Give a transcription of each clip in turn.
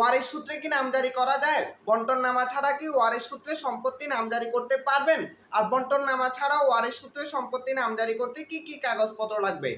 ওয়ারিশ সূত্রে কি নামজারি করা যায়? বন্টন নামা ছাড়া কি ওয়ারিশ সূত্রে সম্পত্তি নামজারি করতে পারবেন? আর বন্টন নামা ছাড়াও ওয়ারিশ সূত্রে সম্পত্তি নামজারি করতে কি কি কাগজপত্র লাগবে?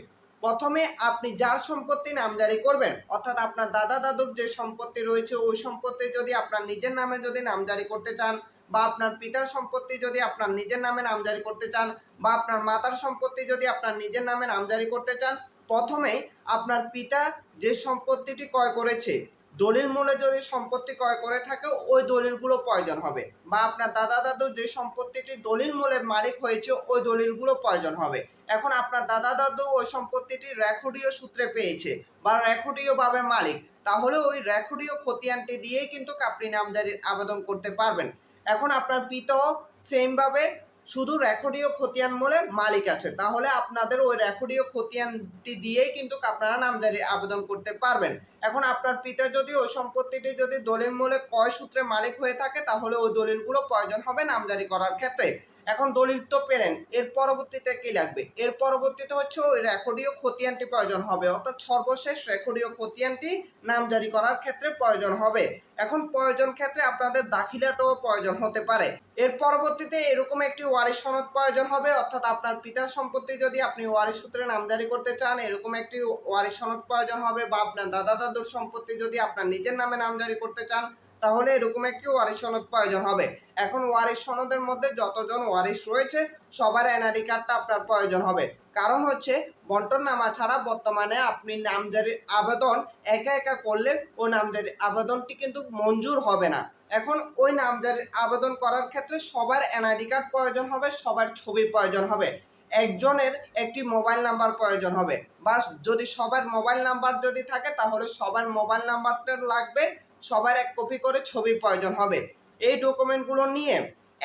প্রথমে আপনি যার সম্পত্তি নামজারি করবেন, অর্থাৎ আপনার দাদা দাদুর যে সম্পত্তি রয়েছে, ওই সম্পত্তি যদি আপনার নিজের নামে যদি নামজারি করতে চান, বা আপনার পিতার সম্পত্তি যদি আপনার নিজের নামে নামজারি করতে চান, বা আপনার মাতার সম্পত্তি যদি আপনার নিজের নামে নামজারি করতে চান প্রথমে আপনার পিতা যে সম্পত্তিটি ক্রয় করেছে দলিল মূলে যদি সম্পত্তি ক্রয় করে থাকে, ওই দলিলগুলো প্রয়োজন হবে। বা আপনার দাদা দাদু যে সম্পত্তিটি দলিল মূলে মালিক হয়েছে, ওই দলিলগুলো প্রয়োজন হবে। এখন আপনার দাদা দাদু ওই সম্পত্তিটি রেকর্ডীয় সূত্রে পেয়েছে বা রেকর্ডীয় ভাবে মালিক, তাহলে ওই রেকর্ডীয় খতিয়ানটি দিয়েই কিন্তু আপনি নামজারির আবেদন করতে পারবেন। এখন আপনার পিতাও সেমভাবে শুধু রেকর্ডীয় খতিয়ান মূলের মালিক আছে। তাহলে আপনাদের ওই রেকর্ডীয় খতিয়ানটি দিয়েই কিন্তু আপনারা নামজারির আবেদন করতে পারবেন। এখন আপনার পিতা যদি ওই সম্পত্তিটি যদি দলিল মূলে কয় সূত্রে মালিক হয়ে থাকে, তাহলে ওই দলিলগুলো প্রয়োজন হবে নামজারি করার ক্ষেত্রে। এখন দলিল তো পেলেন। এর পরবর্তীতে কি লাগবে? এর পরবর্তীতে হচ্ছে ওই রেকর্ডীয় খতিয়ানটি প্রয়োজন হবে। অর্থাৎ সর্বশেষ রেকর্ডীয় খতিয়ানটি নামজারি করার ক্ষেত্রে প্রয়োজন হবে। এখন প্রয়োজন ক্ষেত্রে আপনাদের দাখিলাটাও প্রয়োজন হতে পারে। এর পরবর্তীতে এরকম একটি ওয়ারিশ সনদ প্রয়োজন হবে। অর্থাৎ আপনার পিতার সম্পত্তি যদি আপনি ওয়ারিশ সূত্রে নামজারি করতে চান, এরকম একটি ওয়ারিশ সনদ প্রয়োজন হবে। বা আপনার দাদা দাদুর সম্পত্তি যদি আপনার নিজের নামে নামজারি করতে চান তাহলে এরকম একটি ওয়ারিশ সনদ প্রয়োজন হবে। এখন ওয়ারিশ সনদের মধ্যে যতজন ওয়ারিশ রয়েছে, সবার এনআইডি কার্ডটা আপনার প্রয়োজন হবে। কারণ হচ্ছে বন্টন নামা ছাড়া বর্তমানে আপনি নামজারির আবেদন একা একা করলে ওই নামজারির আবেদনটি কিন্তু মঞ্জুর হবে না। এখন ওই নামজারির আবেদন করার ক্ষেত্রে সবার এনআইডি কার্ড প্রয়োজন হবে, সবার ছবি প্রয়োজন হবে। একজনের একটি মোবাইল নাম্বার প্রয়োজন হবে। বা যদি সবার মোবাইল নাম্বার যদি থাকে, তাহলে সবার মোবাইল নাম্বারটা লাগবে। সবার এক কপি করে ছবি প্রয়োজন হবে। এই ডকুমেন্টগুলো নিয়ে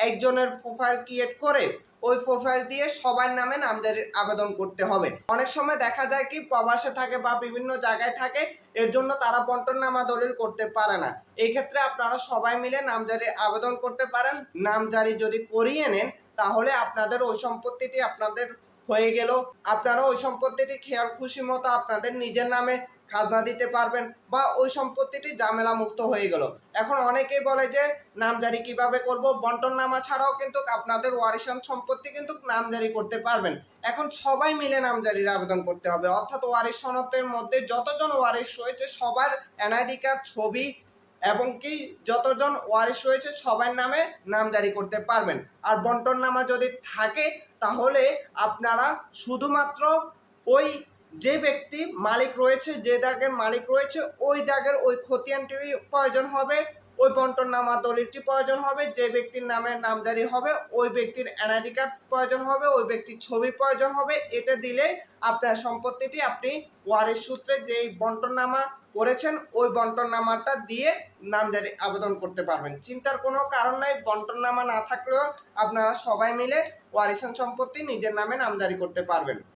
একজনের প্রোফাইল ক্রিয়েট করে ওই প্রোফাইল দিয়ে সবার নামে নামজারির আবেদন করতে হবে। অনেক সময় দেখা যায় কি, প্রবাসে থাকে বা বিভিন্ন জায়গায় থাকে, এর জন্য তারা বন্টন নামা দলিল করতে পারে না। এই ক্ষেত্রে আপনারা সবাই মিলে নামজারির আবেদন করতে পারেন। নামজারি যদি করিয়ে নেন, তাহলে আপনাদের ওই সম্পত্তিটি আপনাদের হয়ে গেল। আপনারা ওই সম্পত্তিটি খেয়াল খুশি মতো আপনাদের নিজের নামে খাজনা দিতে পারবেন বা ওই সম্পত্তিটি ঝামেলা মুক্ত হয়ে গেল। এখন অনেকেই বলে যে নামজারি কীভাবে করব? বন্টন নামা ছাড়াও কিন্তু আপনাদের ওয়ারিশান সম্পত্তি কিন্তু নামজারি করতে পারবেন। এখন সবাই মিলে নামজারির আবেদন করতে হবে। অর্থাৎ ওয়ারিশ সনদের মধ্যে যতজন ওয়ারিশ রয়েছে, সবার এনআইডি কার্ড, ছবি এবং কি যতজন ওয়ারিশ রয়েছে, সবার নামে নামজারি করতে পারবেন। আর বন্টন নামা যদি থাকে, তাহলে আপনারা শুধুমাত্র ওই যে ব্যক্তি মালিক রয়েছে, যে দাগের মালিক রয়েছে, ওই দাগের ওই খতিয়ানটি প্রয়োজন হবে, ওই বন্টন নামা দলিলটি প্রয়োজন হবে, যে ব্যক্তির নামে নামজারি হবে, ওই ব্যক্তির এনআইডি কার্ড প্রয়োজন হবে, ওই ব্যক্তির ছবি প্রয়োজন হবে, এটা দিলে আপনার সম্পত্তিটি আপনি ওয়ারিশ সূত্রে যেই বন্টন নামা করেছেন, ওই বন্টন নামাটা দিয়ে নামজারি আবেদন করতে পারবেন। চিন্তার কোনো কারণ নাই বন্টন নামা না থাকলেও আপনারা সবাই মিলে ওয়ারিশান সম্পত্তি নিজের নামে নামজারি করতে পারবেন।